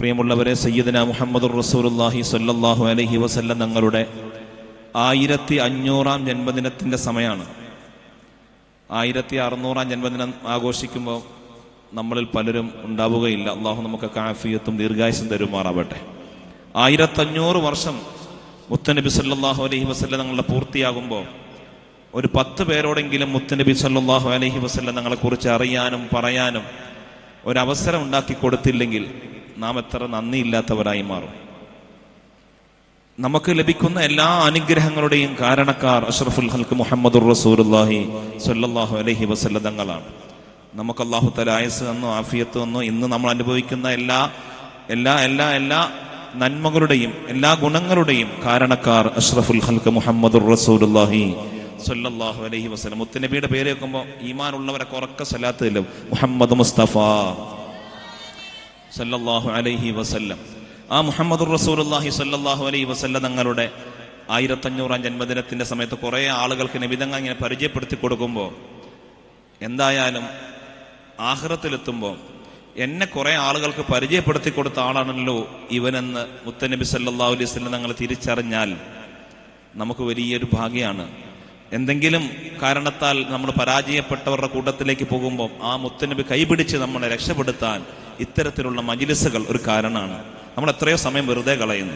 പ്രിയമുള്ളവരെ സയ്യിദന മുഹമ്മദ് റസൂലുള്ളാഹി സ്വല്ലല്ലാഹു അലൈഹി വസല്ലം തങ്ങളുടെ ആയിരത്തി അഞ്ഞൂറാം ജന്മദിനത്തിന്റെ സമയമാണ് ആയിരത്തി അറുന്നൂറാം ജന്മദിനം ആഘോഷിക്കുമ്പോൾ നമ്മളിൽ പലരും ഉണ്ടാവുകയില്ല. അള്ളാഹു നമുക്ക് കാഫിയത്തും ദീർഘായുസും തരുമാറാവട്ടെ. ആയിരത്തഞ്ഞൂറ് വർഷം മുത്തനബി സല്ലാഹു അലഹി വസല്ല തങ്ങളുടെ പൂർത്തിയാകുമ്പോൾ ഒരു പത്ത് പേരോടെങ്കിലും മുത്തനബി സല്ലാഹു അലഹി വസല്ല തങ്ങളെ കുറിച്ച് അറിയാനും പറയാനും ഒരവസരം ഉണ്ടാക്കി കൊടുത്തില്ലെങ്കിൽ നാം എത്ര നന്ദിയില്ലാത്തവരായി മാറും. നമുക്ക് ലഭിക്കുന്ന എല്ലാ അനുഗ്രഹങ്ങളുടെയും കാരണക്കാർ അഷ്റഫുൽ ഹൽക്ക് മുഹമ്മദുർ റസൂലുള്ളാഹി സ്വല്ലല്ലാഹു അലഹി വസല്ലതങ്ങളാണ് നമുക്ക് അള്ളാഹു തല ആയസ് എന്നോ ആഫിയത്ത് എന്നോ ഇന്ന് നമ്മൾ അനുഭവിക്കുന്ന എല്ലാ എല്ലാ എല്ലാ എല്ലാ നന്മകളുടെയും എല്ലാ ഗുണങ്ങളുടെയും കാരണക്കാർ അഷ്റഫുൽ ഹൽക്ക് മുഹമ്മദുർ റസൂലുള്ളാഹി സ്വല്ലല്ലാഹു അലഹി വസ്ലം മുത്തനബിയുടെ പേര് വെക്കുമ്പോൾ ഈമാൻ ഉള്ളവരൊക്കെ ഉറക്ക സലാത്ത് ചെല്ലും മുഹമ്മദ് മുസ്തഫ. സല്ലല്ലാഹു അലൈഹി വസല്ലം. ആ മുഹമ്മദ് റസൂലുള്ളാഹി സല്ലല്ലാഹു അലൈഹി വസല്ലം തങ്ങളുടെ ആയിരത്തഞ്ഞൂറാം ജന്മദിനത്തിന്റെ സമയത്ത് കുറേ ആളുകൾക്ക് നബിതങ്ങ ഇങ്ങനെ പരിചയപ്പെടുത്തി കൊടുക്കുമ്പോൾ എന്തായാലും ആഹ്റത്തിലെത്തുമ്പോൾ എന്നെ കുറെ ആളുകൾക്ക് പരിചയപ്പെടുത്തി കൊടുത്ത ആളാണല്ലോ ഇവനെന്ന് മുത്തനബി സല്ലല്ലാഹു അലൈഹി വസല്ലം തങ്ങൾ തിരിച്ചറിഞ്ഞാൽ നമുക്ക് വലിയൊരു ഭാഗ്യമാണ് എന്തെങ്കിലും കാരണത്താൽ നമ്മൾ പരാജയപ്പെട്ടവരുടെ കൂട്ടത്തിലേക്ക് പോകുമ്പോൾ ആ മുത്തനബി കൈപിടിച്ച് നമ്മളെ രക്ഷപ്പെടുത്താൻ ഇത്തരത്തിലുള്ള മജിലിസുകൾ ഒരു കാരണമാണ്. നമ്മൾ എത്രയോ സമയം വെറുതെ കളയുന്നു.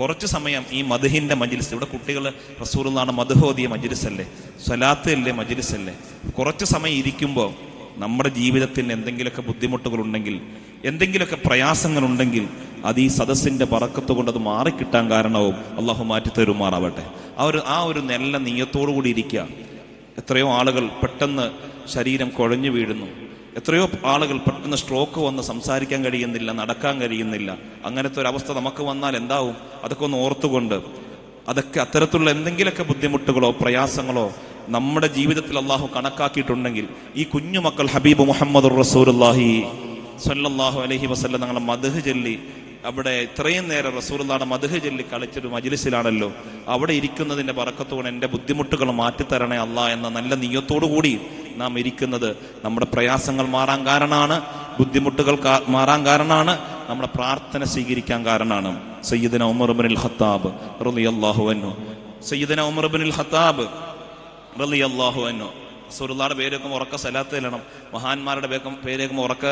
കുറച്ച് സമയം ഈ മധുഹിന്റെ മജിലിസ് ഇവിടെ കുട്ടികൾ റസൂറുന്നാണ് മധുഹോദിയ മജിലിസല്ലേ? സ്വലാത്ത് അല്ലേ മജിലിസല്ലേ? കുറച്ച് സമയം ഇരിക്കുമ്പോൾ നമ്മുടെ ജീവിതത്തിന് എന്തെങ്കിലുമൊക്കെ ബുദ്ധിമുട്ടുകളുണ്ടെങ്കിൽ എന്തെങ്കിലുമൊക്കെ പ്രയാസങ്ങളുണ്ടെങ്കിൽ അത് ഈ സദസ്സിന്റെ പറക്കത്ത് കൊണ്ട് അത് മാറിക്കിട്ടാൻ കാരണവും അള്ളാഹു മാറ്റി തരുമാറാവട്ടെ. ആ ഒരു ആ ഒരു നല്ല നീയത്തോടു കൂടി ഇരിക്കുക. എത്രയോ ആളുകൾ പെട്ടെന്ന് ശരീരം കുഴഞ്ഞു വീഴുന്നു. എത്രയോ ആളുകൾ പെട്ടെന്ന് സ്ട്രോക്ക് വന്ന് സംസാരിക്കാൻ കഴിയുന്നില്ല നടക്കാൻ കഴിയുന്നില്ല. അങ്ങനത്തെ ഒരു അവസ്ഥ നമുക്ക് വന്നാൽ എന്താവും? അതൊക്കെ ഒന്ന് ഓർത്തുകൊണ്ട് അതൊക്കെ അത്തരത്തിലുള്ള എന്തെങ്കിലുമൊക്കെ ബുദ്ധിമുട്ടുകളോ പ്രയാസങ്ങളോ നമ്മുടെ ജീവിതത്തിൽ അള്ളാഹു കണക്കാക്കിയിട്ടുണ്ടെങ്കിൽ ഈ കുഞ്ഞുമക്കൾ ഹബീബ് മുഹമ്മദ് റസൂലുള്ളാഹി സല്ലാഹു അലഹി വസല്ലം ഞങ്ങളെ മധുഹ് ചൊല്ലി അവിടെ ഇത്രയും നേരം റസൂലുള്ളാടെ മധുഹ് ചൊല്ലി കളിച്ചൊരു മജിലിസിലാണല്ലോ. അവിടെ ഇരിക്കുന്നതിന്റെ പറക്കത്തോടെ എന്റെ ബുദ്ധിമുട്ടുകൾ മാറ്റിത്തരണേ അല്ലാ എന്ന നല്ല നീയത്തോടു കൂടി നാം ഇരിക്കുന്നത് നമ്മുടെ പ്രയാസങ്ങൾ മാറാൻ കാരണമാണ് ബുദ്ധിമുട്ടുകൾ മാറാൻ കാരണമാണ് നമ്മുടെ പ്രാർത്ഥന സ്വീകരിക്കാൻ കാരണമാണ്. സയ്യിദന ഉമർ ബിൻ ഖത്താബ് റളിയല്ലാഹു അൻഹു. സയ്യിദന ഉമർ ബിൻ ഖത്താബ് അള്ളാഹു അൻഹു. റസൂലുള്ളാഹിയുടെ പേരൊക്കെ ഉറക്ക സലാത്ത് ചെല്ലണം മഹാന്മാരുടെ വേഗം പേരേക്കും ഉറക്ക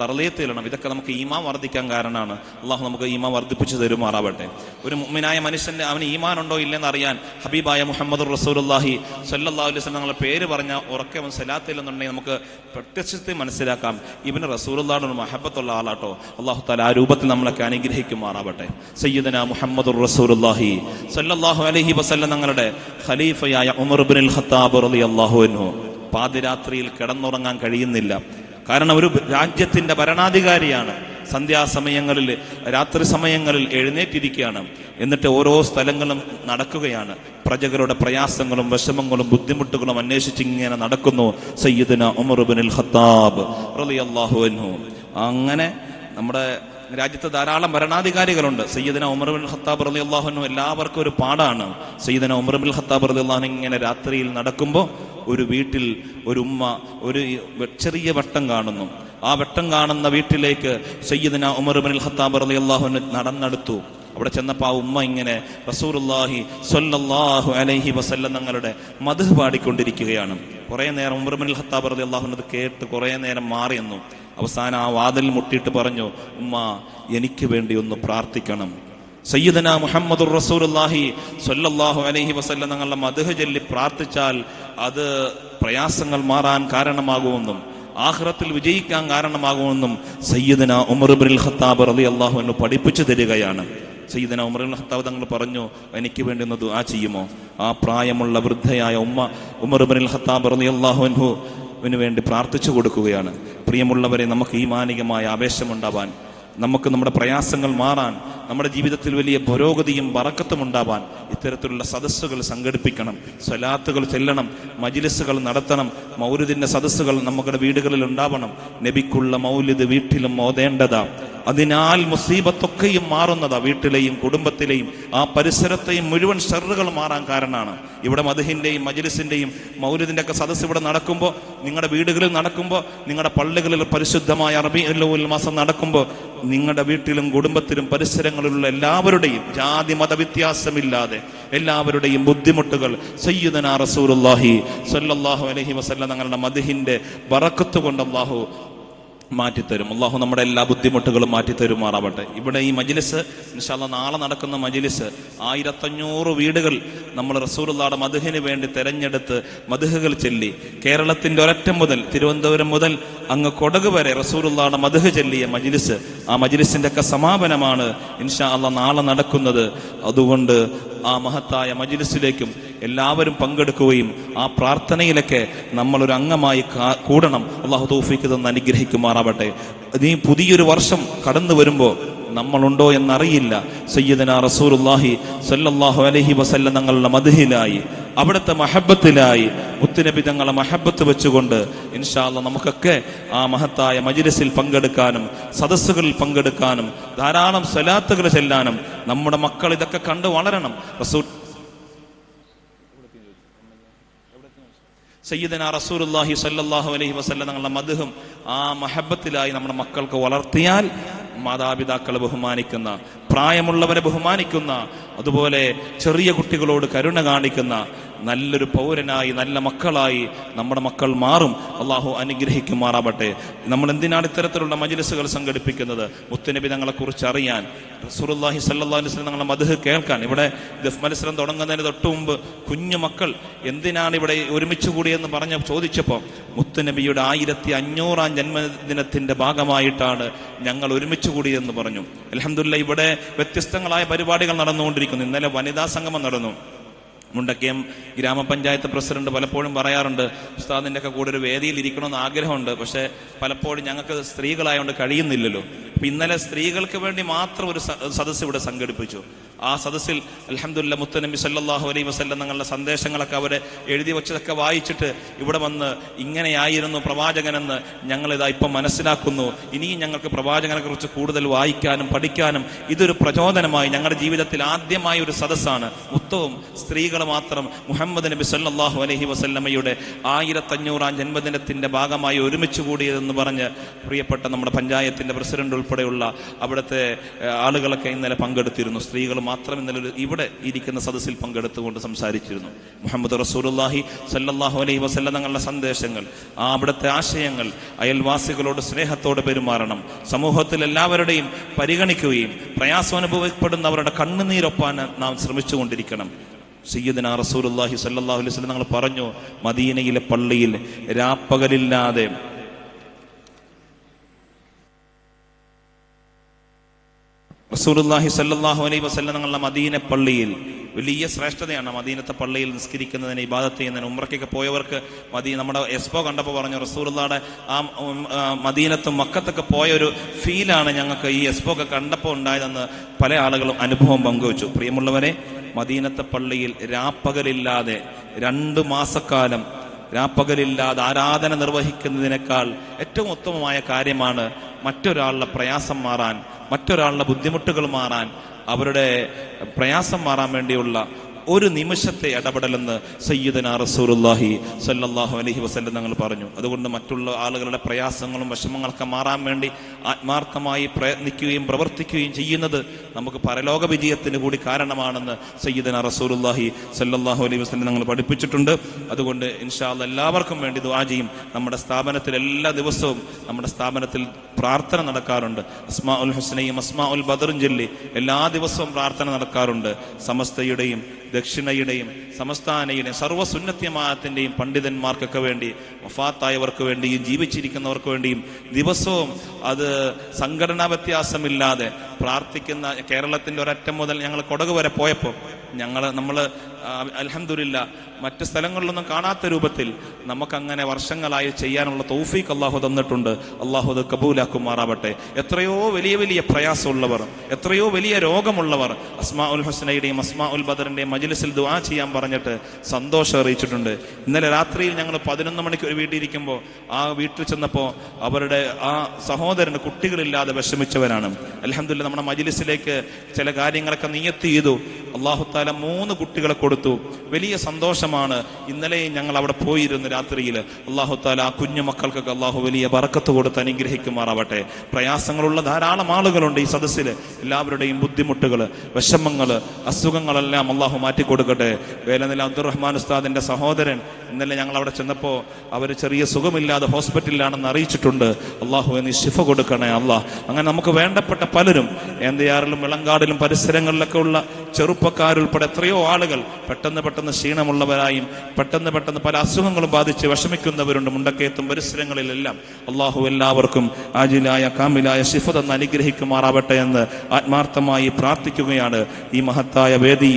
തറലീത്ത് ചെല്ലണം ഇതൊക്കെ നമുക്ക് ഈമാൻ വർദ്ധിക്കാൻ കാരണമാണ്. അള്ളാഹു നമുക്ക് ഈമാൻ വർദ്ധിപ്പിച്ചു തരുമാറാവട്ടെ. ഒരു മുമ്മിനായ മനുഷ്യന്റെ അവന് ഈമാൻ ഉണ്ടോ ഇല്ലെന്ന് അറിയാൻ ഹബീബായ മുഹമ്മദ് റസൂലുള്ളാഹി സല്ലാ അലൈഹി വസല്ലം ഞങ്ങളെ പേര് പറഞ്ഞ ഉറക്കെ അവൻ സലാത്ത് നമുക്ക് പ്രത്യക്ഷത്തിൽ മനസ്സിലാക്കാം. ഇവന് റസൂലുള്ളാഹിയുടെ ഒരു മഹബത്തുള്ള ആളാട്ടോ. അള്ളാഹു താല ആ രൂപത്തിൽ നമ്മളൊക്കെ അനുഗ്രഹിക്കുമാറാവട്ടെ. സയ്യിദന മുഹമ്മദ് റസൂലുള്ളാഹി സല്ലല്ലാഹു അലൈഹി വസല്ലം ഞങ്ങളുടെ ഖലീഫയായ ഉമർ ഇബ്നുൽ ഖത്താബ് റളിയല്ലാഹു അൻഹു പാതിരാത്രിയിൽ കിടന്നുറങ്ങാൻ കഴിയുന്നില്ല. കാരണം ഒരു രാജ്യത്തിന്റെ ഭരണാധികാരിയാണ് സന്ധ്യാസമയങ്ങളിൽ രാത്രി സമയങ്ങളിൽ എഴുന്നേറ്റിരിക്കുകയാണ്. എന്നിട്ട് ഓരോ സ്ഥലങ്ങളും നടക്കുകയാണ്. പ്രജകളുടെ പ്രയാസങ്ങളും വിഷമങ്ങളും ബുദ്ധിമുട്ടുകളും അന്വേഷിച്ച് ഇങ്ങനെ നടക്കുന്നു. സയ്യിദിന ഉമർ ഇബ്നുൽ ഖത്താബ് റളിയല്ലാഹു അൻഹു. അങ്ങനെ നമ്മുടെ രാജ്യത്ത് ധാരാളം ഭരണാധികാരികളുണ്ട്. സയ്യിദന ഉമർ ബിൻ ഖത്താബ് റലി അള്ളാഹുനു എല്ലാവർക്കും ഒരു പാടാണ് സയ്യിദന ഉമർ ബിൻ ഖത്താബ് റലി അള്ളാഹു ഇങ്ങനെ രാത്രിയിൽ നടക്കുമ്പോൾ ഒരു വീട്ടിൽ ഒരു ഉമ്മ ഒരു ചെറിയ വട്ടം കാണുന്നു. ആ വട്ടം കാണുന്ന വീട്ടിലേക്ക് സയ്യിദിന ഉമർ ബിൻ ഖത്താബ് അലി അള്ളാഹുന് നടന്നെടുത്തു. അവിടെ ചെന്നപ്പോൾ ആ ഉമ്മ ഇങ്ങനെ റസൂലുള്ളാഹി സൊല്ലാഹു അലൈഹി വസല്ലം തങ്ങളുടെ മധു പാടിക്കൊണ്ടിരിക്കുകയാണ്. കുറേ നേരം ഉമർ ബിൻ ഖത്താബ് അലി അള്ളാഹുനത് കേട്ട് കുറേ നേരം മാറി മാറിയെന്നു അവസാനം ആ വാതിൽ മുട്ടിയിട്ട് പറഞ്ഞു ഉമ്മ എനിക്ക് വേണ്ടി ഒന്ന് പ്രാർത്ഥിക്കണം. സയ്യിദന മുഹമ്മദുർ റസൂലുള്ളാഹി സ്വല്ലല്ലാഹു അലൈഹി വസല്ലം തങ്ങളുടെ മധുഹ ചൊല്ലി പ്രാർത്ഥിച്ചാൽ അത് പ്രയാസങ്ങൾ മാറാൻ കാരണമാകുമെന്നും ആഹ്റത്തിൽ വിജയിക്കാൻ കാരണമാകുമെന്നും സയ്യിദന ഉമർ ഇബ്നുൽ ഖത്താബ് അള്ളാഹു അൻഹു പഠിപ്പിച്ചു തരികയാണ്. സയ്യിദന ഉമർ ഇബ്നുൽ ഖത്താബ് തങ്ങൾ പറഞ്ഞു എനിക്ക് വേണ്ടി ഒന്ന് ദുആ ചെയ്യുമോ? ആ പ്രായമുള്ള വൃദ്ധയായ ഉമ്മ ഉമർ ഇബ്നുൽ ഖത്താബ് റളിയല്ലാഹു അൻഹു ന് വേണ്ടി പ്രാർത്ഥിച്ചു കൊടുക്കുകയാണ്. പ്രിയമുള്ളവരെ നമുക്ക് ഈ മാനികമായ ആവേശമുണ്ടാവാൻ നമുക്ക് നമ്മുടെ പ്രയാസങ്ങൾ മാറാൻ നമ്മുടെ ജീവിതത്തിൽ വലിയ പുരോഗതിയും വറക്കത്തും ഉണ്ടാവാൻ ഇത്തരത്തിലുള്ള സദസ്സുകൾ സംഘടിപ്പിക്കണം സ്വലാത്തുകൾ ചെല്ലണം മജിലിസുകൾ നടത്തണം മൗലിദിന്റെ സദസ്സുകൾ നമ്മുടെ വീടുകളിൽ ഉണ്ടാവണം. നബിക്കുള്ള മൗലിദ് വീട്ടിലും ഓതേണ്ടതാ. അതിനാൽ മുസീബത്തൊക്കെയും മാറുന്നതാ വീട്ടിലെയും കുടുംബത്തിലെയും. ആ പരിസരത്തെയും മുഴുവൻ ഷെറുകൾ മാറാൻ കാരണമാണ്. ഇവിടെ മധുഹിന്റെയും മജിലിസിന്റെയും മൗലിദിന്റെ ഒക്കെ സദസ്സ് ഇവിടെ നടക്കുമ്പോൾ നിങ്ങളുടെ വീടുകളിൽ നടക്കുമ്പോൾ നിങ്ങളുടെ പള്ളികളിൽ പരിശുദ്ധമായ അറബി മാസം നടക്കുമ്പോൾ നിങ്ങളുടെ വീട്ടിലും കുടുംബത്തിലും പരിസരങ്ങളിലുള്ള എല്ലാവരുടെയും ജാതി മത വ്യത്യാസമില്ലാതെ എല്ലാവരുടെയും ബുദ്ധിമുട്ടുകൾ സയ്യിദന റസൂലുള്ളാഹി സല്ലാഹു അലഹി വസല്ലം തങ്ങളുടെ മദ്ഹിന്റെ ബറക്കത്ത് കൊണ്ട് അല്ലാഹു മാറ്റിത്തരും. അള്ളാഹു നമ്മുടെ എല്ലാ ബുദ്ധിമുട്ടുകളും മാറ്റിത്തരുമാറാവട്ടെ. ഇവിടെ ഈ മജിലിസ് ഇൻഷാല്ല നാളെ നടക്കുന്ന മജിലിസ് ആയിരത്തഞ്ഞൂറ് വീടുകൾ നമ്മൾ റസൂലുള്ളാടെ മധുഹിന് വേണ്ടി തെരഞ്ഞെടുത്ത് മധുഹുകൾ ചൊല്ലി. കേരളത്തിന്റെ ഒരറ്റം മുതൽ തിരുവനന്തപുരം മുതൽ അങ്ങ് കൊടക് വരെ റസൂലുള്ളാടെ മധുഹ് ചൊല്ലിയ മജിലിസ്. ആ മജിലിസിന്റെ ഒക്കെ സമാപനമാണ് ഇൻഷാ അള്ള നാളെ നടക്കുന്നത്. അതുകൊണ്ട് ആ മഹത്തായ മജിലിസിലേക്കും എല്ലാവരും പങ്കെടുക്കുകയും ആ പ്രാർത്ഥനയിലൊക്കെ നമ്മളൊരു അംഗമായി കൂടണം. അള്ളാഹു തോഫിക്ക് തന്ന് അനുഗ്രഹിക്കുമാറാവട്ടെ. നീ പുതിയൊരു വർഷം കടന്നു വരുമ്പോൾ നമ്മളുണ്ടോ എന്നറിയില്ല. സയ്യിദന റസൂലുള്ളാഹി സല്ലല്ലാഹു അലഹി വസല്ല തങ്ങളുടെ മധുഹിലായി അവിടുത്തെ മഹബത്തിലായി മുത്തുനബി തങ്ങളെ മഹബത്ത് വെച്ചുകൊണ്ട് ഇൻഷാല്ല നമുക്കൊക്കെ ആ മഹത്തായ മജിലിസിൽ പങ്കെടുക്കാനും സദസ്സുകളിൽ പങ്കെടുക്കാനും ധാരാളം സലാത്തുകൾ ചെല്ലാനും നമ്മുടെ മക്കൾ ഇതൊക്കെ കണ്ടു വളരണം. റസൂൽ സയ്യിദന റസൂലുള്ളാഹി സല്ലാഹു അലൈഹി വസല്ലം തങ്ങളുടെ മധുഹം ആ മഹബത്തിലായി നമ്മുടെ മക്കൾക്ക് വളർത്തിയാൽ മാതാപിതാക്കളെ ബഹുമാനിക്കുന്ന പ്രായമുള്ളവരെ ബഹുമാനിക്കുന്ന അതുപോലെ ചെറിയ കുട്ടികളോട് കരുണ കാണിക്കുന്ന നല്ലൊരു പൗരനായി നല്ല മക്കളായി നമ്മുടെ മക്കൾ മാറും. അള്ളാഹു അനുഗ്രഹിക്കുമാറാവട്ടെ. നമ്മൾ എന്തിനാണ് ഇത്തരത്തിലുള്ള മജ്ലിസുകൾ സംഘടിപ്പിക്കുന്നത്? മുത്തുനബി തങ്ങളെ കുറിച്ച് അറിയാൻ. റസൂലുള്ളാഹി സല്ലല്ലാഹു അലൈഹി വസല്ലം തങ്ങളുടെ മധുഹ് കേൾക്കാൻ. ഇവിടെ ദഫ് മത്സരം തുടങ്ങുന്നതിന് തൊട്ട് മുമ്പ് കുഞ്ഞു മക്കൾ എന്തിനാണ് ഇവിടെ ഒരുമിച്ച് കൂടിയെന്ന് പറഞ്ഞ് ചോദിച്ചപ്പോൾ മുത്തുനബിയുടെ ആയിരത്തി അഞ്ഞൂറാം ജന്മദിനത്തിന്റെ ഭാഗമായിട്ടാണ് ഞങ്ങൾ ഒരുമിച്ച് കൂടിയെന്ന് പറഞ്ഞു. അലഹമുല്ല ഇവിടെ വ്യത്യസ്തങ്ങളായ പരിപാടികൾ നടന്നുകൊണ്ടിരിക്കുന്നു. ഇന്നലെ വനിതാ സംഗമം നടന്നു. മുണ്ടക്കയം ഗ്രാമപഞ്ചായത്ത് പ്രസിഡന്റ് പലപ്പോഴും പറയാറുണ്ട് ഉസ്താദിന്റെ ഒക്കെ കൂടെ ഒരു വേദിയിൽ ഇരിക്കണമെന്ന് ആഗ്രഹമുണ്ട് പക്ഷെ പലപ്പോഴും ഞങ്ങൾക്ക് സ്ത്രീകളായതുകൊണ്ട് കഴിയുന്നില്ലല്ലോ. ഇന്നലെ സ്ത്രീകൾക്ക് വേണ്ടി മാത്രം ഒരു സദസ്സ് ഇവിടെ സംഘടിപ്പിച്ചു. ആ സദസ്സിൽ അലഹമുല്ല മുത്തനബി സല്ലാഹു അലൈ വസ്ല്ലം തങ്ങളുടെ സന്ദേശങ്ങളൊക്കെ അവരെ എഴുതി വെച്ചതൊക്കെ വായിച്ചിട്ട് ഇവിടെ വന്ന് ഇങ്ങനെയായിരുന്നു പ്രവാചകനെന്ന് ഞങ്ങൾ ഇതാ ഇപ്പം മനസ്സിലാക്കുന്നു. ഇനിയും ഞങ്ങൾക്ക് പ്രവാചകനെ കുറിച്ച് കൂടുതൽ വായിക്കാനും പഠിക്കാനും ഇതൊരു പ്രചോദനമായി ഞങ്ങളുടെ ജീവിതത്തിൽ ആദ്യമായ ഒരു സദസ്സാണ്. മുത്തവും സ്ത്രീകൾ മാത്രം മുഹമ്മദ് നബി സല്ലാഹു അലഹി വസല്ലമയുടെ ആയിരത്തഞ്ഞൂറാം ജന്മദിനത്തിന്റെ ഭാഗമായി ഒരുമിച്ച് കൂടിയതെന്ന് പറഞ്ഞ് പ്രിയപ്പെട്ട നമ്മുടെ പഞ്ചായത്തിന്റെ പ്രസിഡന്റ് ഉൾപ്പെടെയുള്ള അവിടുത്തെ ആളുകളൊക്കെ ഇന്നലെ പങ്കെടുത്തിരുന്നു. സ്ത്രീകൾ മാത്രം ഇന്നലെ ഇവിടെ ഇരിക്കുന്ന സദസ്സിൽ പങ്കെടുത്തുകൊണ്ട് സംസാരിച്ചിരുന്നു. മുഹമ്മദ് റസൂലുല്ലാഹി സല്ലാഹു അലൈഹി വസല്ല തങ്ങളുടെ സന്ദേശങ്ങൾ ആ അവിടുത്തെ ആശയങ്ങൾ അയൽവാസികളോട് സ്നേഹത്തോടെ പെരുമാറണം സമൂഹത്തിൽ എല്ലാവരുടെയും പരിഗണിക്കുകയും പ്രയാസം അനുഭവപ്പെടുന്നവരുടെ കണ്ണുനീരൊപ്പാൻ നാം ശ്രമിച്ചുകൊണ്ടിരിക്കണം. സയ്യദിന റസൂലുല്ലാഹി സല്ലാഹു അലൈഹി വസല്ലം ഞങ്ങൾ പറഞ്ഞു മദീനയിലെ പള്ളിയിൽ രാപ്പകലില്ലാതെ റസൂലുള്ളാഹി സല്ലാഹു അലൈ വസല്ലം ഞങ്ങളുടെ മദീന പള്ളിയിൽ വലിയ ശ്രേഷ്ഠതയാണ് മദീനത്തെ പള്ളിയിൽ നിസ്കരിക്കുന്നതിന് ഇബാദത്ത് ചെയ്യുന്നതിന് ഉമ്രക്കൊക്കെ പോയവർക്ക് മദീ നമ്മുടെ എസ്പോ കണ്ടപ്പോൾ പറഞ്ഞു റസൂലുള്ളാടെ ആ മദീനത്തും മക്കത്തൊക്കെ പോയ ഒരു ഫീലാണ് ഞങ്ങൾക്ക് ഈ എസ്പോ ഒക്കെ കണ്ടപ്പോൾ ഉണ്ടായതെന്ന് പല ആളുകളും അനുഭവം പങ്കുവച്ചു. പ്രിയമുള്ളവരെ മദീനത്തെ പള്ളിയിൽ രാപ്പകലില്ലാതെ രണ്ട് മാസക്കാലം രാപ്പകലില്ലാതെ ആരാധന നിർവഹിക്കുന്നതിനേക്കാൾ ഏറ്റവും ഉത്തമമായ കാര്യമാണ് മറ്റൊരാളുടെ പ്രയാസം മാറാൻ മറ്റൊരാളുടെ ബുദ്ധിമുട്ടുകൾ മാറാൻ അവരുടെ പ്രയാസം മാറാൻ വേണ്ടിയുള്ള ഒരു നിമിഷത്തെ ഇടപെടലെന്ന് സയ്യിദന റസൂലുള്ളാഹി സല്ലാഹു അലഹി വസല്ലം ഞങ്ങൾ പറഞ്ഞു. അതുകൊണ്ട് മറ്റുള്ള ആളുകളുടെ പ്രയാസങ്ങളും വിഷമങ്ങളൊക്കെ മാറാൻ വേണ്ടി ആത്മാർത്ഥമായി പ്രയത്നിക്കുകയും പ്രവർത്തിക്കുകയും ചെയ്യുന്നത് നമുക്ക് പരലോക വിജയത്തിന് കൂടി കാരണമാണെന്ന് സയ്യിദന റസൂലുള്ളാഹി സല്ലാഹു അലൈഹി വസ്ലം ഞങ്ങൾ പഠിപ്പിച്ചിട്ടുണ്ട്. അതുകൊണ്ട് ഇൻഷാല്ല എല്ലാവർക്കും വേണ്ടി ദുആ ചെയ്യും. നമ്മുടെ സ്ഥാപനത്തിൽ എല്ലാ ദിവസവും നമ്മുടെ സ്ഥാപനത്തിൽ പ്രാർത്ഥന നടക്കാറുണ്ട്. അസ്മാ ഉൽ ഹുസ്നയും അസ്മാ ഉൽ ബദറും ചൊല്ലി എല്ലാ ദിവസവും പ്രാർത്ഥന നടക്കാറുണ്ട്. സമസ്തയുടെയും ദക്ഷിണയുടെയും സമസ്ഥാനയുടെയും സർവസുന്നത്യമാനത്തിന്റെയും പണ്ഡിതന്മാർക്കൊക്കെ വേണ്ടി വഫാത്തായവർക്ക് വേണ്ടിയും ജീവിച്ചിരിക്കുന്നവർക്ക് വേണ്ടിയും ദിവസവും അത് സംഘടനാ വ്യത്യാസമില്ലാതെ പ്രാർത്ഥിക്കുന്ന കേരളത്തിന്റെ ഒരറ്റം മുതൽ ഞങ്ങൾ കൊടക് വരെ പോയപ്പോൾ ഞങ്ങൾ നമ്മൾ അലഹമില്ല മറ്റ് സ്ഥലങ്ങളിലൊന്നും കാണാത്ത രൂപത്തിൽ നമുക്കങ്ങനെ വർഷങ്ങളായി ചെയ്യാനുള്ള തൗഫീഖ് അള്ളാഹു തന്നിട്ടുണ്ട്. അള്ളാഹു അത് കബൂലാക്കുമാറാവട്ടെ. എത്രയോ വലിയ വലിയ പ്രയാസമുള്ളവർ എത്രയോ വലിയ രോഗമുള്ളവർ അസ്മാ ഉൽ ഹുസ്നയുടെയും അസ്മാ ഉൽ ബദറിന്റെയും മജിലിസിൽ ദുവാ ചെയ്യാൻ പറഞ്ഞിട്ട് സന്തോഷം അറിയിച്ചിട്ടുണ്ട്. ഇന്നലെ രാത്രിയിൽ ഞങ്ങൾ പതിനൊന്ന് മണിക്ക് ഒരു വീട്ടിൽ ഇരിക്കുമ്പോൾ ആ വീട്ടിൽ ചെന്നപ്പോൾ അവരുടെ ആ സഹോദരന് കുട്ടികളില്ലാതെ വിഷമിച്ചവരാണ് അലഹമില്ല നമ്മുടെ മജിലിസിലേക്ക് ചില കാര്യങ്ങളൊക്കെ നിയത്ത് ചെയ്തു. അള്ളാഹു താല മൂന്ന് കുട്ടികളെ കൊടുത്തു. വലിയ സന്തോഷമാണ്. ഇന്നലെ ഞങ്ങൾ അവിടെ പോയിരുന്നു രാത്രിയിൽ. അള്ളാഹു താല ആ കുഞ്ഞു മക്കൾക്കൊക്കെ അള്ളാഹു വലിയ വറക്കത്ത് കൊടുത്ത് അനുഗ്രഹിക്കുമാറാവട്ടെ. പ്രയാസങ്ങളുള്ള ധാരാളം ആളുകളുണ്ട് ഈ സദസ്സിൽ. എല്ലാവരുടെയും ബുദ്ധിമുട്ടുകൾ വിഷമങ്ങൾ അസുഖങ്ങളെല്ലാം അള്ളാഹു മാറ്റിക്കൊടുക്കട്ടെ. വേലനില അബ്ദുറഹ്മാൻ ഉസ്താദിന്റെ സഹോദരൻ ഇന്നലെ ഞങ്ങൾ അവിടെ ചെന്നപ്പോൾ അവർ ചെറിയ സുഖമില്ലാതെ ഹോസ്പിറ്റലിലാണെന്ന് അറിയിച്ചിട്ടുണ്ട്. അള്ളാഹു നീ ശിഫ കൊടുക്കണേ അള്ളാഹ് അങ്ങനെ നമുക്ക് വേണ്ടപ്പെട്ട പലരും എന്തയാറിലും വിളങ്കാടിലും പരിസരങ്ങളിലൊക്കെ ഉള്ള ചെറുപ്പക്കാരുൾപ്പെടെ എത്രയോ ആളുകൾ പെട്ടെന്ന് പെട്ടെന്ന് ക്ഷീണമുള്ളവരായും പെട്ടെന്ന് പെട്ടെന്ന് പല അസുഖങ്ങളും ബാധിച്ച് വിഷമിക്കുന്നവരുണ്ട് മുണ്ടക്കയത്തും പരിസരങ്ങളിലെല്ലാം. അള്ളാഹു എല്ലാവർക്കും ആജിലായ കാമിലായ ശിഫ തന്ന് അനുഗ്രഹിക്കുമാറാവട്ടെ എന്ന് ആത്മാർത്ഥമായി പ്രാർത്ഥിക്കുകയാണ് ഈ മഹത്തായ വേദി.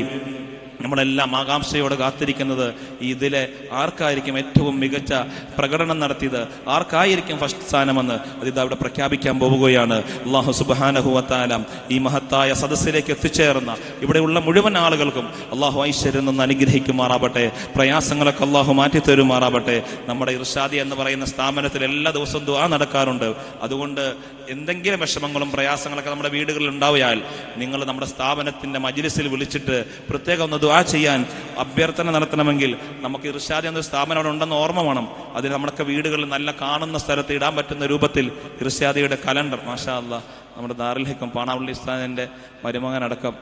നമ്മളെല്ലാം ആകാംക്ഷയോടെ കാത്തിരിക്കുന്നത് ഇതിലെ ആർക്കായിരിക്കും ഏറ്റവും മികച്ച പ്രകടനം നടത്തിയത്? ആർക്കായിരിക്കും ഫസ്റ്റ് സ്ഥാനമെന്ന് അത് അവിടെ പ്രഖ്യാപിക്കാൻ പോവുകയാണ്. അള്ളാഹു സുബാനഹുവത്താലം ഈ മഹത്തായ സദസ്സിലേക്ക് എത്തിച്ചേർന്ന ഇവിടെയുള്ള മുഴുവൻ ആളുകൾക്കും അള്ളാഹു ഐശ്വര്യം നിന്ന് അനുഗ്രഹിക്കുമാറാവട്ടെ. പ്രയാസങ്ങളൊക്കെ അള്ളാഹു മാറ്റിത്തരുമാറാവട്ടെ. നമ്മുടെ ഇർഷാദി എന്ന് പറയുന്ന സ്ഥാപനത്തിൽ എല്ലാ ദിവസവും ദുആ നടക്കാറുണ്ട്. അതുകൊണ്ട് എന്തെങ്കിലും വിഷമങ്ങളും പ്രയാസങ്ങളൊക്കെ നമ്മുടെ വീടുകളിൽ ഉണ്ടാവിയാൽ നിങ്ങൾ നമ്മുടെ സ്ഥാപനത്തിന്റെ മജിലിസിൽ വിളിച്ചിട്ട് പ്രത്യേകം ഒന്ന് ദുവാ ചെയ്യാൻ അഭ്യർത്ഥന നടത്തണമെങ്കിൽ നമുക്ക് ഇർഷാദി എന്ന സ്ഥാപനം അവിടെ ഉണ്ടെന്ന് ഓർമ്മ വേണം. അതിന് നമ്മുടെ വീടുകളിൽ നല്ല കാണുന്ന സ്ഥലത്ത് ഇടാൻ പറ്റുന്ന രൂപത്തിൽ ഇർഷാദിയുടെ കലണ്ടർ. മാഷാ അല്ല നമ്മുടെ ദാറുൽ ഹിക്കം പാണാവള്ളി സ്ഥാനിന്റെ മരുമകനടക്കം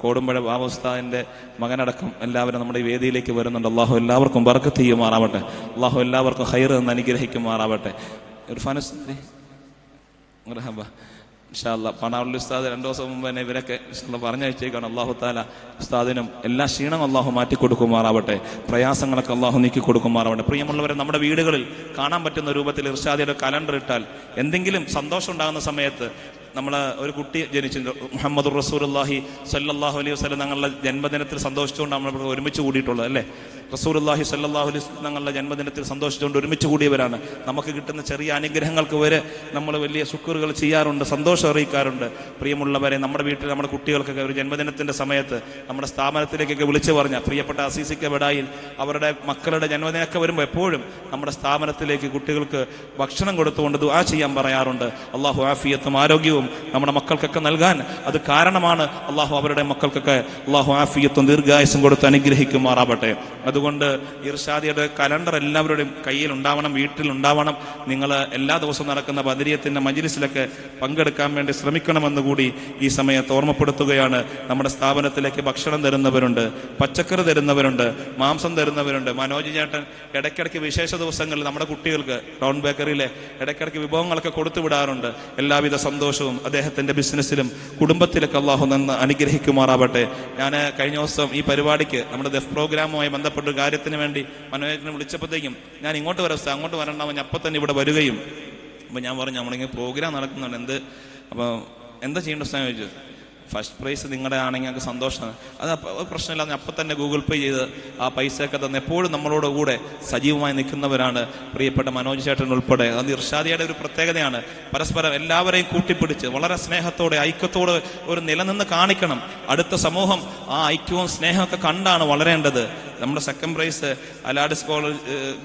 കോടുമ്പഴ ബാബുസ്താദിന്റെ മകനടക്കം എല്ലാവരും നമ്മുടെ ഈ വേദിയിലേക്ക് വരുന്നുണ്ട്. അള്ളാഹു എല്ലാവർക്കും ബർക്കത്ത് ചെയ്യുമാറാവട്ടെ. അള്ളാഹു എല്ലാവർക്കും ഹൈർ എന്ന് അനുഗ്രഹിക്കുമാറാവട്ടെ. ഇർഫാനുസ്താദി മർഹബ. ഇൻഷാല്ല പണാവുള്ള ഉസ്താദ് രണ്ടു ദിവസം മുമ്പ് തന്നെ ഇവരൊക്കെ പറഞ്ഞയച്ചേക്കാണ്. അള്ളാഹു താല ഉസ്താദിനും എല്ലാ ക്ഷീണം അള്ളാഹു മാറ്റി കൊടുക്കുമാറാവട്ടെ പ്രയാസങ്ങളൊക്കെ അള്ളാഹു നീക്കി കൊടുക്കുമാറാവട്ടെ പ്രിയമുള്ളവരെ നമ്മുടെ വീടുകളിൽ കാണാൻ പറ്റുന്ന രൂപത്തിൽ ഇർഷാദിയുടെ കലണ്ടർ ഇട്ടാൽ എന്തെങ്കിലും സന്തോഷം ഉണ്ടാകുന്ന സമയത്ത് നമ്മൾ ഒരു കുട്ടി ജനിച്ചു. മുഹമ്മദ് റസൂർല്ലാഹി സല്ലാഹു അലൈഹി വസ്ലം ഞങ്ങളുടെ ജന്മദിനത്തിൽ സന്തോഷിച്ചുകൊണ്ട് നമ്മൾ ഒരുമിച്ച് കൂടിയിട്ടുള്ളത് അല്ലേ? റസൂർല്ലാഹി സല്ലാഹു അലൈഹി ഞങ്ങളുടെ ജന്മദിനത്തിൽ സന്തോഷിച്ചുകൊണ്ട് ഒരുമിച്ച് കൂടിയവരാണ്. നമുക്ക് കിട്ടുന്ന ചെറിയ അനുഗ്രഹങ്ങൾക്ക് വരെ നമ്മൾ വലിയ ശുക്റുകൾ ചെയ്യാറുണ്ട് സന്തോഷം അറിയിക്കാറുണ്ട്. പ്രിയമുള്ളവരെ നമ്മുടെ വീട്ടിൽ നമ്മുടെ കുട്ടികൾക്കൊക്കെ ഒരു ജന്മദിനത്തിന്റെ സമയത്ത് നമ്മുടെ സ്ഥാപനത്തിലേക്കൊക്കെ വിളിച്ചു പറഞ്ഞ പ്രിയപ്പെട്ട അസീസിക്ക വിടായിൽ അവരുടെ മക്കളുടെ ജന്മദിനമൊക്കെ വരുമ്പോൾ എപ്പോഴും നമ്മുടെ സ്ഥാപനത്തിലേക്ക് കുട്ടികൾക്ക് ഭക്ഷണം കൊടുത്തുകൊണ്ട് ദുആ ചെയ്യാൻ പറയാറുണ്ട്. അള്ളാഹു ആഫിയത്തും ആരോഗ്യവും നമ്മുടെ മക്കൾക്കൊക്കെ നൽകാൻ അത് കാരണമാണ്. അള്ളാഹു അവരുടെ മക്കൾക്കൊക്കെ അള്ളാഹു ആഫിയത്തും ദീർഘായുസും കൊടുത്ത് അനുഗ്രഹിക്കുമാറാവട്ടെ. അതുകൊണ്ട് ഇർഷാദിയുടെ കലണ്ടർ എല്ലാവരുടെയും കയ്യിൽ ഉണ്ടാവണം വീട്ടിൽ ഉണ്ടാവണം. നിങ്ങൾ എല്ലാ ദിവസവും നടക്കുന്ന ബദരീയത്തിന്റെ മജിലിസിലൊക്കെ പങ്കെടുക്കാൻ വേണ്ടി ശ്രമിക്കണമെന്ന് കൂടി ഈ സമയത്ത് ഓർമ്മപ്പെടുത്തുകയാണ്. നമ്മുടെ സ്ഥാപനത്തിലേക്ക് ഭക്ഷണം തരുന്നവരുണ്ട് പച്ചക്കറി തരുന്നവരുണ്ട് മാംസം തരുന്നവരുണ്ട്. മനോജ് ചേട്ടൻ ഇടയ്ക്കിടയ്ക്ക് വിശേഷ ദിവസങ്ങളിൽ നമ്മുടെ കുട്ടികൾക്ക് ടൗൺ ബേക്കറിയിലെ ഇടയ്ക്കിടയ്ക്ക് വിഭവങ്ങളൊക്കെ കൊടുത്തു വിടാറുണ്ട്. എല്ലാവിധ സന്തോഷവും അദ്ദേഹത്തിന്റെ ബിസിനസ്സിലും കുടുംബത്തിലൊക്കെ അള്ളാഹു നിന്ന് അനുഗ്രഹിക്കുമാറാവട്ടെ. ഞാൻ കഴിഞ്ഞ ദിവസം ഈ പരിപാടിക്ക് നമ്മുടെ ദഫ് പ്രോഗ്രാമുമായി ബന്ധപ്പെട്ട ഒരു കാര്യത്തിന് വേണ്ടി മനോഹരനെ വിളിച്ചപ്പോഴത്തേക്കും ഞാൻ ഇങ്ങോട്ട് വരാം സാർ അങ്ങോട്ട് വരണ്ട അവൻ അപ്പം തന്നെ ഇവിടെ വരികയും. അപ്പം ഞാൻ പറഞ്ഞു നമ്മളിങ്ങനെ പ്രോഗ്രാം നടക്കുന്നുണ്ട് എന്ത്? അപ്പോൾ എന്താ ചെയ്യേണ്ട സാർ ചോദിച്ചു ഫസ്റ്റ് പ്രൈസ് നിങ്ങളുടെ ആണെങ്കിൽ ഞങ്ങൾക്ക് സന്തോഷമാണ്. അത് പ്രശ്നമില്ല അപ്പം തന്നെ ഗൂഗിൾ പേ ചെയ്ത് ആ പൈസയൊക്കെ തന്നെ എപ്പോഴും നമ്മളോട് കൂടെ സജീവമായി നിൽക്കുന്നവരാണ് പ്രിയപ്പെട്ട മനോജ് ചേട്ടൻ ഉൾപ്പെടെ. അത് ഇർഷാദിയുടെ ഒരു പ്രത്യേകതയാണ്. പരസ്പരം എല്ലാവരെയും കൂട്ടിപ്പിടിച്ച് വളരെ സ്നേഹത്തോടെ ഐക്യത്തോടെ ഒരു നിലനിന്ന് കാണിക്കണം. അടുത്ത സമൂഹം ആ ഐക്യവും സ്നേഹമൊക്കെ കണ്ടാണ് വളരേണ്ടത്. നമ്മുടെ സെക്കൻഡ് പ്രൈസ് അലാഡ് സ്കോൾ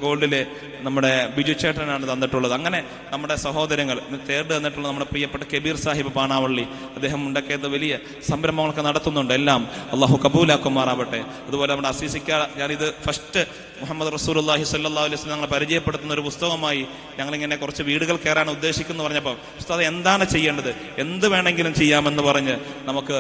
ഗോൾഡിലെ നമ്മുടെ ബിജു ചേട്ടനാണ് തന്നിട്ടുള്ളത്. അങ്ങനെ നമ്മുടെ സഹോദരങ്ങൾ തേർഡ് തന്നിട്ടുള്ള നമ്മുടെ പ്രിയപ്പെട്ട കബീർ സാഹിബ് പാണാവള്ളി അദ്ദേഹം ഉണ്ടാക്കിയത് വലിയ സംരംഭങ്ങളൊക്കെ നടത്തുന്നുണ്ട് എല്ലാം. അള്ളാഹു കബൂലാക്കുമാറാവട്ടെ. അതുപോലെ നമ്മുടെ അസീസിക്ക ഞാനിത് ഫസ്റ്റ് മുഹമ്മദ് റസൂലുള്ളാഹി അള്ളാഹി അലൈഹി വസല്ലം ഞങ്ങളെ പരിചയപ്പെടുത്തുന്ന ഒരു പുസ്തകമായി ഞങ്ങളിങ്ങനെ കുറച്ച് വീടുകൾ കയറാൻ ഉദ്ദേശിക്കുന്നു പറഞ്ഞപ്പോൾ ഉസ്താദ് എന്താണ് ചെയ്യേണ്ടത്? എന്ത് വേണമെങ്കിലും ചെയ്യാമെന്ന് പറഞ്ഞ് നമുക്ക്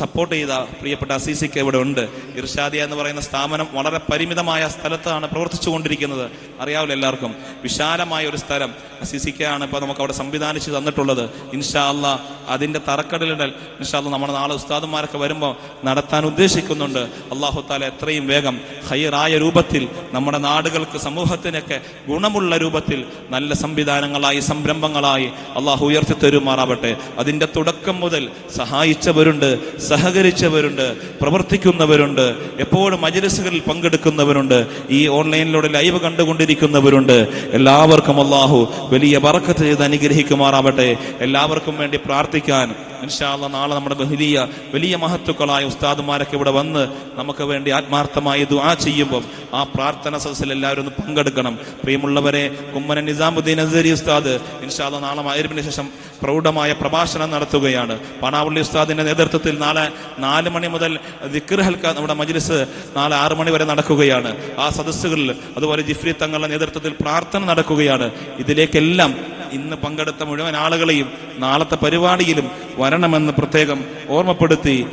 സപ്പോർട്ട് ചെയ്ത പ്രിയപ്പെട്ട അസീസിക്ക ഇവിടെ ഉണ്ട്. ഇർഷാദിയ എന്ന് പറയുന്ന സ്ഥാപനം വളരെ പരിമിതമായ സ്ഥലത്താണ് പ്രവർത്തിച്ചുകൊണ്ടിരിക്കുന്നത്. അറിയാവില്ല എല്ലാവർക്കും? വിശാലമായ ഒരു സ്ഥലം. അസീസിക്കയാണ് ഇപ്പോൾ നമുക്ക് അവിടെ സംവിധാനിച്ച് തന്നിട്ടുള്ളത്. ഇൻഷാ അതിന്റെ തറക്കടലിടൽ ഇൻഷാ അല്ലാ നമ്മുടെ നാളെ ഉസ്താദന്മാരൊക്കെ വരുമ്പോൾ നടത്താൻ ഉദ്ദേശിക്കുന്നുണ്ട്. അള്ളാഹു താല എത്രയും വേഗം ഹയറായ രൂപത്തിൽ നമ്മുടെ നാടുകൾക്ക് സമൂഹത്തിനൊക്കെ ഗുണമുള്ള രൂപത്തിൽ നല്ല സംവിധാനങ്ങളായി സംരംഭങ്ങളായി അള്ളാഹു ഉയർത്തി തരുമാറാവട്ടെ. അതിന്റെ തുടക്കം മുതൽ സഹായിച്ചവരുണ്ട് സഹകരിച്ചവരുണ്ട് പ്രവർത്തിക്കുന്നവരുണ്ട്. എപ്പോഴും മജലിസുകളിൽ പങ്കെടുക്കുന്നവരുണ്ട് ഈ ഓൺലൈനിലൂടെ ലൈവ് കണ്ടുകൊണ്ടിരിക്കുന്നവരുണ്ട്. എല്ലാവർക്കും അള്ളാഹു വലിയ വറക്കത്ത് ചെയ്ത് അനുഗ്രഹിക്കുമാറാവട്ടെ. എല്ലാവർക്കും വേണ്ടി പ്രാർത്ഥിക്കാൻ ഇൻഷാല്ല നാളെ നമ്മുടെ ബഹുലിയ വലിയ മഹത്തുക്കളായ ഉസ്താദുമാരൊക്കെ ഇവിടെ വന്ന് നമുക്ക് വേണ്ടി ആത്മാർത്ഥമായി ദുആ ചെയ്യുമ്പോൾ ആ പ്രാർത്ഥന സദസ്സിൽ എല്ലാവരും ഒന്ന് പങ്കെടുക്കണം. പ്രിയമുള്ളവരെ കുമ്മന നിസാമുദ്ദീൻ അസരി ഉസ്താദ് ഇൻഷാല്ല നാളെ മൈരവിന് ശേഷം പ്രൗഢമായ പ്രഭാഷണം നടത്തുകയാണ്. പണാവള്ളി ഉസ്താദിന്റെ നേതൃത്വത്തിൽ നാളെ നാല് മണി മുതൽ ദിക്ർ ഹൽക്ക നമ്മുടെ മജ്ലിസ് നാളെ ആറ് മണി വരെ നടക്കുകയാണ്. ആ സദസ്സുകളിൽ അതുപോലെ ജിഫ്രി തങ്ങളുടെ നേതൃത്വത്തിൽ പ്രാർത്ഥന നടക്കുകയാണ്. ഇതിലേക്കെല്ലാം ഇന്ന് പങ്കെടുത്ത മുഴുവൻ ആളുകളെയും നാളത്തെ പരിപാടിയിലും വരണമെന്ന് പ്രത്യേകം ഓർമ്മപ്പെടുത്തി